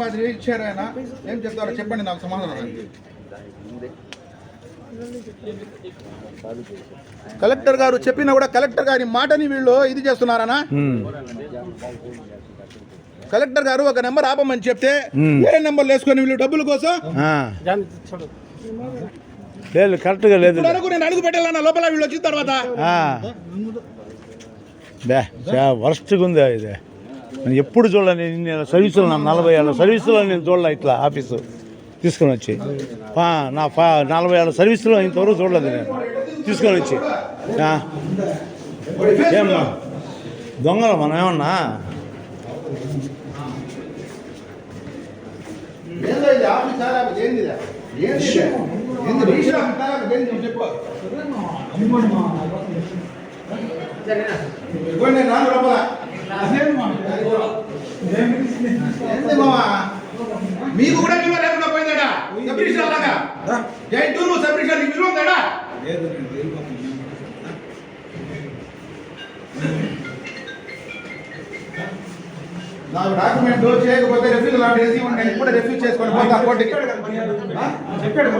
మాదిరి ఇచ్చారు ఆయన. ఏం చెప్తారో చెప్పండి నాకు సమాధానం. కలెక్టర్ గారు చెప్పినా కూడా కలెక్టర్ గారి మాటని వీళ్ళు ఇది చేస్తున్నారనా? కలెక్టర్ గారు ఒక నెంబర్ ఆపమని చెప్తే వేరే నెంబర్లు వేసుకొని వీళ్ళు డబ్బుల కోసం లేదు కరెక్ట్గా లేదు. వరకు నేను అడుగు పెట్టాలన్న లోపల వీళ్ళు వచ్చిన తర్వాత. వరస్ట్గా ఉంది ఇది? నేను ఎప్పుడు చూడలే నేను సర్వీసులు నా నలభై ఏళ్ళ సర్వీసులో నేను చూడలే ఇట్లా ఆఫీసు. తీసుకొని వచ్చి. నా ఫా నలభై ఏళ్ళ సర్వీసులో ఇంతవరకు చూడలేదు నేను. తీసుకొని వచ్చి. ఏమ్మా? దొంగలు మనం ఏమన్నా? చెప్పు మీకు కూడా విలువ లేకుండా పోయిందట. సబ్ రిజిస్టర్ లాగా జై టూ నువ్వు సబ్ రిజిస్టర్ నీకు విలువ ఉందాడా నాకు డాక్యుమెంట్ చేయకపోతే రిఫ్యూజ్ లాంటి వేసి ఉంటే నేను ఇప్పుడే రిఫ్యూజ్ చేసుకొని పోతా కోర్టుకి. చెప్పాడు.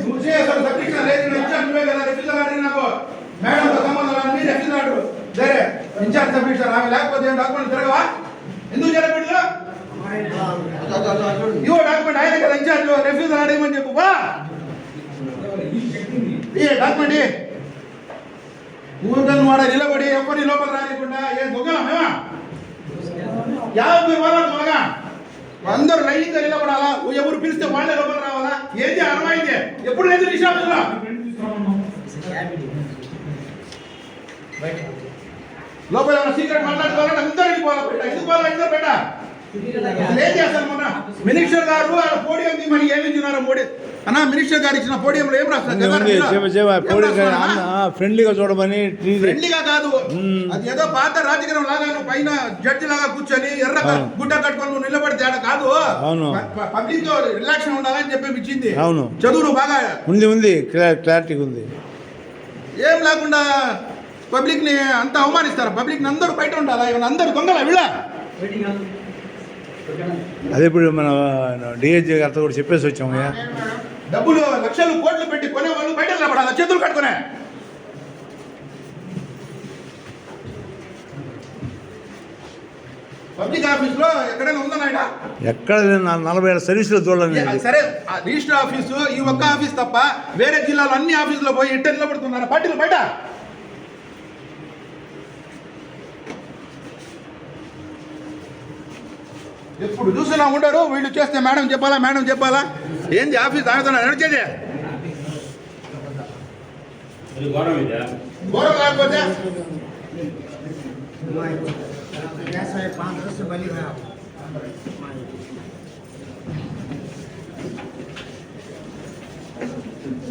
నువ్వు అసలు సబ్మిషన్ లేదు నువ్వే కదా రిఫ్యూజ్ లాంటి నాకు. మేడంతో సంబంధం రిఫ్యూజ్ లాంటి సరే ఇన్ఛార్జ్ సబ్మిషన్ ఆమె లేకపోతే ఏం డాక్యుమెంట్ తిరగవా ఎందుకు జరగబెట్టు ఇవో డాక్యుమెంట్ ఆయన కదా ఇన్ఛార్జ్ రిఫ్యూజ్ ఆడేయమని చెప్పు బా ఏ డాక్యుమెంట్ ఇయ్యి. ఊరికని వాడ నిలబడి ఎవరి లోపల రానికుండా ఏ దొంగల మేమా యాభై వాళ్ళ త్వరగా అందరూ లైన్గా నిలబడాలా ఎవరు పిలిస్తే వాళ్ళే లోపల రావాలా ఏంది అర్థమైంది ఎప్పుడు లేదు నిషాదులో లోపల సీక్రెట్ మాట్లాడుకోవాలంటే అందరూ వెళ్ళిపోవాలా పెట్ట ఎందుకు పోవాలా ఇద్దరు పెట్ట అసలు ఏం చేస్తారు మొన్న? మినిస్టర్ గారు ఆ పోడియం మనకి ఏమి ఇచ్చినారు మోడీ? అన్న మినిస్టర్ గారు ఇచ్చిన పోడియంలో ఏం రాస్తారు ఫ్రెండ్లీగా చూడమని ఫ్రెండ్లీగా కాదు. అది ఏదో పాత రాజకీయం లాగా నువ్వు పైన జడ్జి లాగా కూర్చొని ఎర్ర. గుడ్డ కట్టుకొని నువ్వు నిలబడితే ఆడ కాదు. అవును. పబ్లిక్తో రిలాక్షన్ ఉండాలని చెప్పి ఇచ్చింది. అవును. చదువు బాగా ఉంది ఉంది. క్లా- క్లారిటీగా ఉంది. ఏం లేకుండా పబ్లిక్ని అంత అవమానిస్తారు. పబ్లిక్ అందరూ బయట ఉండాలా? ఇవన్నీ అందరు దొంగల వీళ్ళ? అదే ఇప్పుడు మన డిహెచ్ గారితో కూడా చెప్పేసి వచ్చామయ్యా డబ్బులు లక్షలు కోట్లు పెట్టి కొనే వాళ్ళు బయట నిలబడాలా చేతులు కట్టుకునే పబ్లిక్ ఆఫీస్లో ఎక్కడైనా ఉందా నాయనా? ఎక్కడ నలభై ఏళ్ళ సర్వీసులో నేను. సరే రిజిస్టర్ ఆఫీసు ఈ ఒక్క ఆఫీస్ తప్ప వేరే జిల్లాలో అన్ని ఆఫీసులో పోయి ఇట్ట నిలబడుతున్నారు? పార్టీలు బయట? ఎప్పుడు చూసినా ఉండరు వీళ్ళు చేస్తే మేడం చెప్పాలా మేడం చెప్పాలా? ఏంది ఆఫీస్ ఆయనతో నడిచేది ఘోరం కాకపోతే?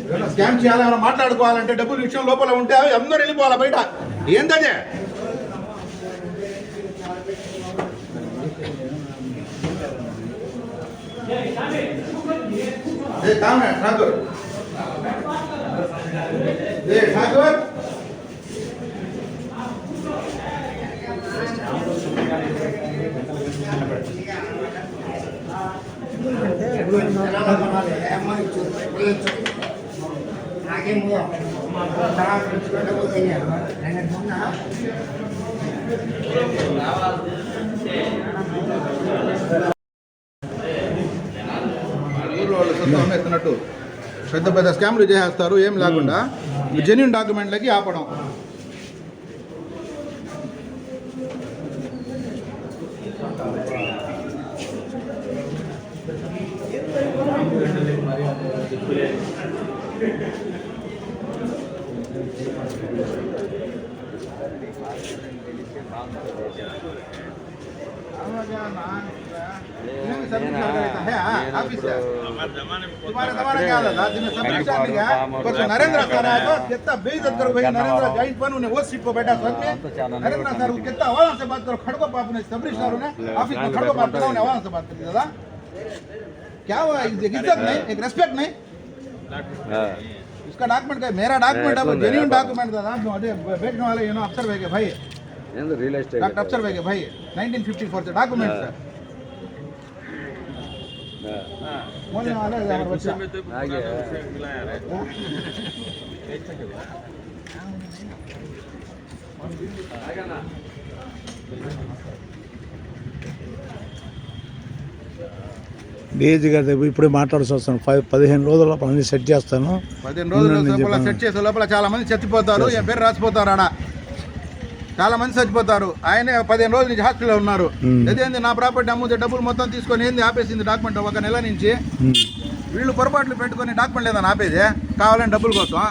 ఏదైనా స్కామ్ చేయాలి మాట్లాడుకోవాలంటే డబ్బులు విషయం లోపల ఉంటే అందరూ వెళ్ళిపోవాలి బయట? ఏంటదే ఏ కామే ఠాకూర్ ఏ ఠాకూర్ ఊర్లో వాళ్ళు ప్రభుత్వం ఎత్తినట్టు పెద్ద పెద్ద స్కామ్లు చేసేస్తారు ఏం లేకుండా hmm. జెన్యున్ డాక్యుమెంట్లకి ఆపడం Thank you. परसों नरेंद्र सर आया था कितना बेइज्जत करो भाई नरेंद्र जाइंट बन उन्हें वो सीट पर बैठा सच में नरेंद्र सर कितना आवाज़ से बात करो खड़को बाप ने सबरी सर ने ऑफ़िस में खड़को बाप करा उन्हें आवाज़ से बात करी दादा क्या हुआ इज़्ज़त नहीं एक रेस्पेक्ट नहीं उसका डॉक्यूमेंट का मेरा डॉक्यूमेंट है जेन्यून डॉक्यूमेंट दादा अरे बैठने वाले यू नो अफसर भाई के भाई रियल एस्टेट डॉक्टर अफसर भाई के भाई 1954 से डॉक्यूमेंट सर డిఏజీ గారి ఇప్పుడే మాట్లాడుతూ వస్తాను. ఫైవ్ పదిహేను రోజుల అన్ని సెట్ చేస్తాను. పదిహేను రోజుల సెట్ చేసే లోపల చాలా మంది చచ్చిపోతారు. పేరు రాసిపోతారు అడా చాలా మంది చచ్చిపోతారు. ఆయన పదిహేను రోజుల నుంచి హాస్పిటల్లో ఉన్నారు. అదేంది నా ప్రాపర్టీ అమ్ముతే డబ్బులు మొత్తం తీసుకొని ఏంది ఆపేసింది డాక్యుమెంట్ ఒక నెల నుంచి. వీళ్ళు పొరపాట్లు పెట్టుకొని డాక్యుమెంట్ లేదని ఆపేది కావాలని డబ్బుల కోసం.